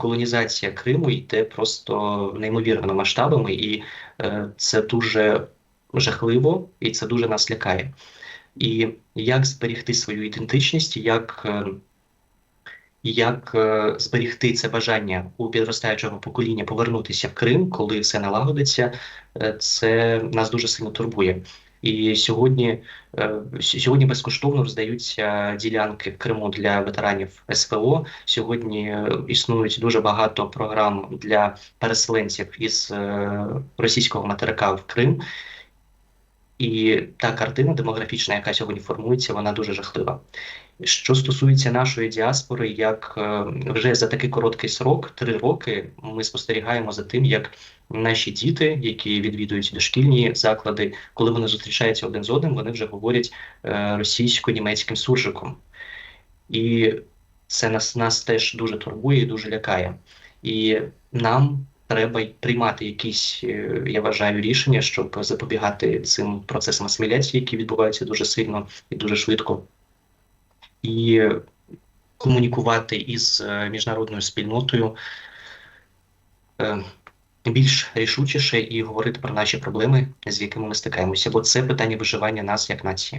колонізація Криму йде просто неймовірними масштабами, і е, це дуже жахливо, і це дуже нас лякає. І як зберегти свою ідентичність, як, е, як е, зберегти це бажання у підростаючого покоління повернутися в Крим, коли все налагодиться, це нас дуже сильно турбує. І сьогодні, е, сьогодні безкоштовно роздаються ділянки в Криму для ветеранів СВО. Сьогодні е, існують дуже багато програм для переселенців із е, російського материка в Крим. І та картина демографічна, яка сьогодні формується, вона дуже жахлива. Що стосується нашої діаспори, як е, вже за такий короткий срок, три роки, ми спостерігаємо за тим, як наші діти, які відвідують дошкільні заклади, коли вони зустрічаються один з одним, вони вже говорять е, російсько-німецьким суржиком. І це нас, нас теж дуже турбує і дуже лякає. І нам треба приймати якісь, е, я вважаю, рішення, щоб запобігати цим процесам асиміляції, які відбуваються дуже сильно і дуже швидко, і комунікувати із е, міжнародною спільнотою е, більш рішучіше і говорити про наші проблеми, з якими ми стикаємося, бо це питання виживання нас як нації.